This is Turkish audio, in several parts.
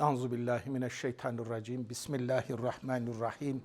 Euzu billahi mineşşeytanirracim. Bismillahirrahmanirrahim.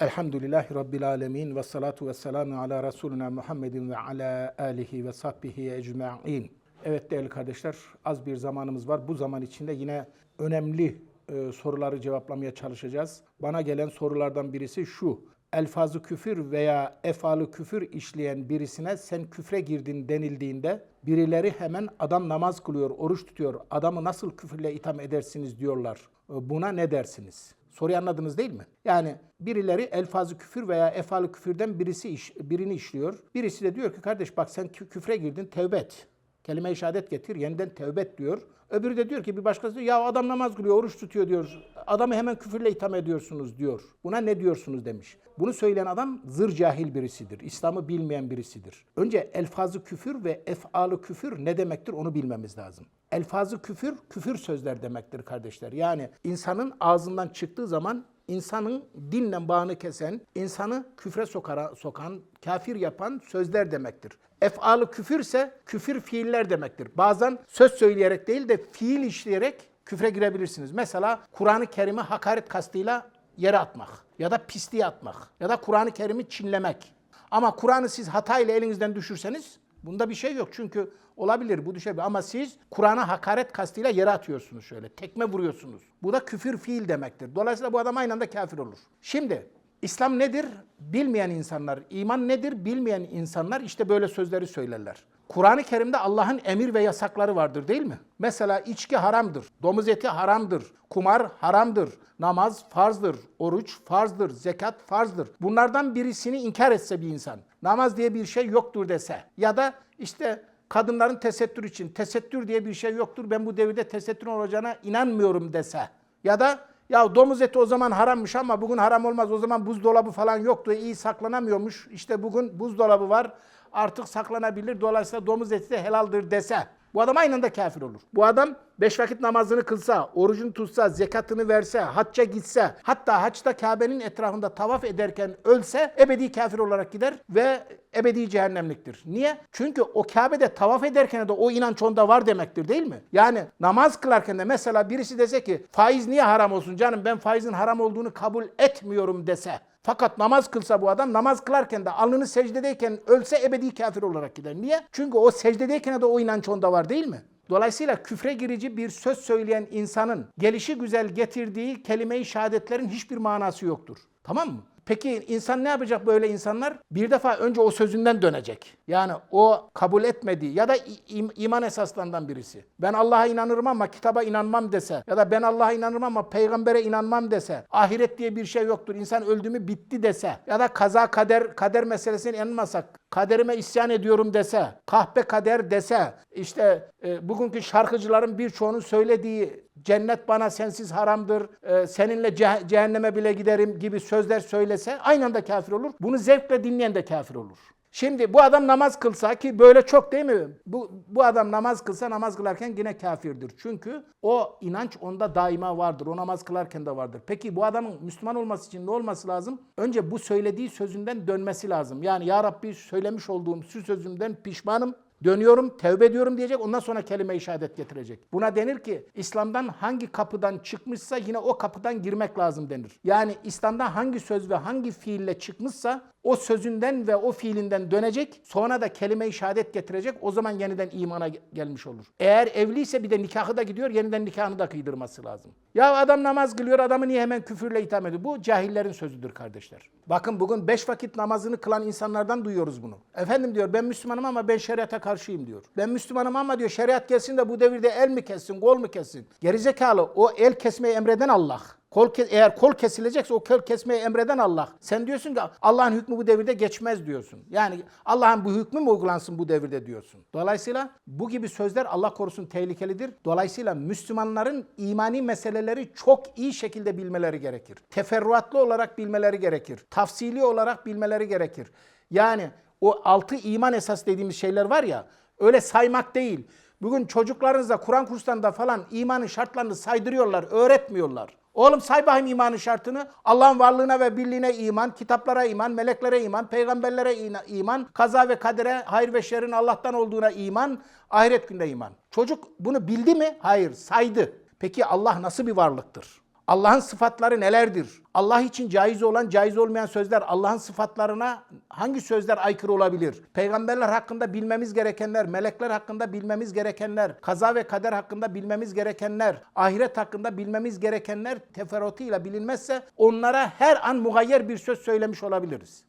Elhamdülillahi Rabbil alemin ve salatu ve selamu ala Resulina Muhammedin ve ala alihi ve sahbihi ecma'in. Evet değerli kardeşler az bir zamanımız var. Bu zaman içinde yine önemli e, soruları cevaplamaya çalışacağız. Bana gelen sorulardan birisi şu. Elfazı küfür veya efalı küfür işleyen birisine sen küfre girdin denildiğinde birileri hemen adam namaz kılıyor, oruç tutuyor, adamı nasıl küfürle itham edersiniz diyorlar. E, Buna ne dersiniz? Soruyu anladınız değil mi? Yani birileri elfazı küfür veya efalı küfürden birisi iş, birini işliyor. Birisi de diyor ki kardeş bak sen kü- küfre girdin tevbe et. Kelime-i şehadet getir, yeniden tevbe et diyor. Öbürü de diyor ki bir başkası diyor ya adam namaz kılıyor, oruç tutuyor diyor. Adamı hemen küfürle itham ediyorsunuz diyor. Buna ne diyorsunuz demiş. Bunu söyleyen adam zır cahil birisidir. İslam'ı bilmeyen birisidir. Önce elfazı küfür ve efalı küfür ne demektir onu bilmemiz lazım. Elfazı küfür, küfür sözler demektir kardeşler. Yani insanın ağzından çıktığı zaman insanın dinle bağını kesen, insanı küfre sokara, sokan, kafir yapan sözler demektir. Ef'alı küfürse küfür fiiller demektir. Bazen söz söyleyerek değil de fiil işleyerek küfre girebilirsiniz. Mesela Kur'an-ı Kerim'i hakaret kastıyla yere atmak ya da pisliğe atmak ya da Kur'an-ı Kerim'i çinlemek. Ama Kur'an'ı siz hatayla elinizden düşürseniz bunda bir şey yok. Çünkü olabilir bu düşebilir ama siz Kur'an'a hakaret kastıyla yere atıyorsunuz şöyle. Tekme vuruyorsunuz. Bu da küfür fiil demektir. Dolayısıyla bu adam aynı anda kafir olur. Şimdi İslam nedir? Bilmeyen insanlar, iman nedir? Bilmeyen insanlar işte böyle sözleri söylerler. Kur'an-ı Kerim'de Allah'ın emir ve yasakları vardır değil mi? Mesela içki haramdır, domuz eti haramdır, kumar haramdır, namaz farzdır, oruç farzdır, zekat farzdır. Bunlardan birisini inkar etse bir insan, namaz diye bir şey yoktur dese ya da işte kadınların tesettür için tesettür diye bir şey yoktur, ben bu devirde tesettür olacağına inanmıyorum dese ya da ya domuz eti o zaman harammış ama bugün haram olmaz. O zaman buzdolabı falan yoktu. iyi saklanamıyormuş. İşte bugün buzdolabı var. Artık saklanabilir. Dolayısıyla domuz eti de helaldir dese. Bu adam aynı anda kafir olur. Bu adam beş vakit namazını kılsa, orucunu tutsa, zekatını verse, hacca gitse, hatta haçta Kabe'nin etrafında tavaf ederken ölse ebedi kafir olarak gider ve ebedi cehennemliktir. Niye? Çünkü o Kabe'de tavaf ederken de o inanç onda var demektir değil mi? Yani namaz kılarken de mesela birisi dese ki faiz niye haram olsun canım ben faizin haram olduğunu kabul etmiyorum dese. Fakat namaz kılsa bu adam namaz kılarken de alnını secdedeyken ölse ebedi kafir olarak gider. Niye? Çünkü o secdedeyken de o inanç onda var değil mi? Dolayısıyla küfre girici bir söz söyleyen insanın gelişi güzel getirdiği kelime-i şehadetlerin hiçbir manası yoktur. Tamam mı? Peki insan ne yapacak böyle insanlar? Bir defa önce o sözünden dönecek. Yani o kabul etmediği ya da im- iman esaslarından birisi. Ben Allah'a inanırım ama kitaba inanmam dese ya da ben Allah'a inanırım ama peygambere inanmam dese. Ahiret diye bir şey yoktur. İnsan öldü mü bitti dese. Ya da kaza kader kader meselesine inanmasak. Kaderime isyan ediyorum dese. Kahpe kader dese. işte e, bugünkü şarkıcıların birçoğunun söylediği cennet bana sensiz haramdır, e, seninle ceh- cehenneme bile giderim gibi sözler söylese aynı anda kafir olur. Bunu zevkle dinleyen de kafir olur. Şimdi bu adam namaz kılsa ki böyle çok değil mi? Bu, bu adam namaz kılsa namaz kılarken yine kafirdir. Çünkü o inanç onda daima vardır. O namaz kılarken de vardır. Peki bu adamın Müslüman olması için ne olması lazım? Önce bu söylediği sözünden dönmesi lazım. Yani Ya Rabbi söylemiş olduğum şu sözümden pişmanım. Dönüyorum, tevbe ediyorum diyecek. Ondan sonra kelime-i şehadet getirecek. Buna denir ki İslam'dan hangi kapıdan çıkmışsa yine o kapıdan girmek lazım denir. Yani İslam'dan hangi söz ve hangi fiille çıkmışsa o sözünden ve o fiilinden dönecek. Sonra da kelime-i şehadet getirecek. O zaman yeniden imana ge- gelmiş olur. Eğer evliyse bir de nikahı da gidiyor. Yeniden nikahını da kıydırması lazım. Ya adam namaz kılıyor. Adamı niye hemen küfürle itham ediyor? Bu cahillerin sözüdür kardeşler. Bakın bugün beş vakit namazını kılan insanlardan duyuyoruz bunu. Efendim diyor ben Müslümanım ama ben şeriata karşıyım diyor. Ben Müslümanım ama diyor şeriat gelsin de bu devirde el mi kessin, kol mu kessin? Gerizekalı o el kesmeyi emreden Allah. Kol eğer kol kesilecekse o kol kesmeyi emreden Allah. Sen diyorsun ki Allah'ın hükmü bu devirde geçmez diyorsun. Yani Allah'ın bu hükmü mü uygulansın bu devirde diyorsun. Dolayısıyla bu gibi sözler Allah korusun tehlikelidir. Dolayısıyla Müslümanların imani meseleleri çok iyi şekilde bilmeleri gerekir. Teferruatlı olarak bilmeleri gerekir. Tafsili olarak bilmeleri gerekir. Yani o altı iman esas dediğimiz şeyler var ya öyle saymak değil. Bugün çocuklarınıza Kur'an kurslarında falan imanın şartlarını saydırıyorlar, öğretmiyorlar. Oğlum say bakayım imanın şartını. Allah'ın varlığına ve birliğine iman, kitaplara iman, meleklere iman, peygamberlere iman, kaza ve kadere, hayır ve şerrin Allah'tan olduğuna iman, ahiret gününe iman. Çocuk bunu bildi mi? Hayır, saydı. Peki Allah nasıl bir varlıktır? Allah'ın sıfatları nelerdir? Allah için caiz olan, caiz olmayan sözler Allah'ın sıfatlarına hangi sözler aykırı olabilir? Peygamberler hakkında bilmemiz gerekenler, melekler hakkında bilmemiz gerekenler, kaza ve kader hakkında bilmemiz gerekenler, ahiret hakkında bilmemiz gerekenler teferruatıyla bilinmezse onlara her an mugayyer bir söz söylemiş olabiliriz.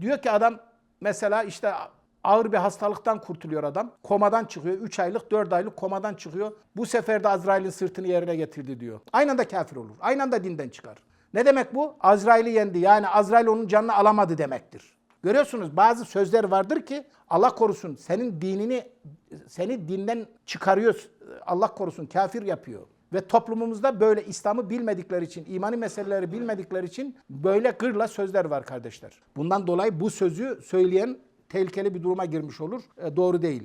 Diyor ki adam mesela işte ağır bir hastalıktan kurtuluyor adam. Komadan çıkıyor. 3 aylık 4 aylık komadan çıkıyor. Bu sefer de Azrail'in sırtını yerine getirdi diyor. Aynı anda kafir olur. Aynı anda dinden çıkar. Ne demek bu? Azrail'i yendi. Yani Azrail onun canını alamadı demektir. Görüyorsunuz bazı sözler vardır ki Allah korusun senin dinini seni dinden çıkarıyor. Allah korusun kafir yapıyor. Ve toplumumuzda böyle İslam'ı bilmedikleri için, imani meseleleri bilmedikleri için böyle gırla sözler var kardeşler. Bundan dolayı bu sözü söyleyen tehlikeli bir duruma girmiş olur. E, doğru değil.